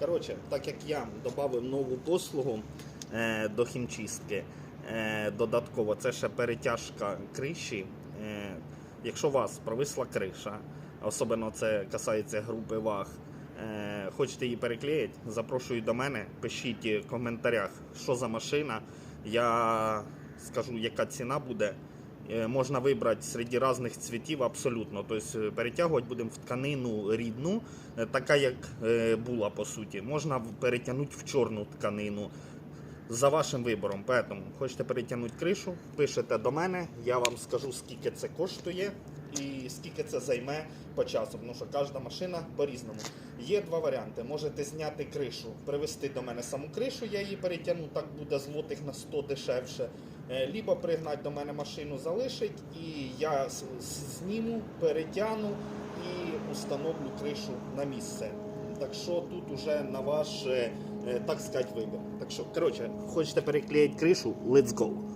Коротше, так як я додав нову послугу е, до хімчистки, е, додатково це ще перетяжка криші. Е, якщо у вас провисла криша, особливо це касається групи ваг, е, хочете її переклеїти, запрошую до мене, пишіть в коментарях, що за машина. Я скажу, яка ціна буде. Е, Можна вибрати серед різних цвітів абсолютно. Тобто перетягувати будемо в тканину рідну, е, така як е, була по суті. Можна перетягнути в чорну тканину. За вашим вибором. Поэтому хочете перетягнути кришу, пишете до мене, я вам скажу, скільки це коштує і скільки це займе по часу. Тому що кожна машина по-різному. Є два варіанти. Можете зняти кришу, привезти до мене саму кришу, я її перетягну, так буде злотих на 100 дешевше. Е, Либо пригнати до мене машину, залишить, і я зніму, перетягну і установлю кришу на місце. Так що тут уже на ваш, е, е, так сказати, вибір. Так що, коротше, хочете переклеїти кришу, let's go.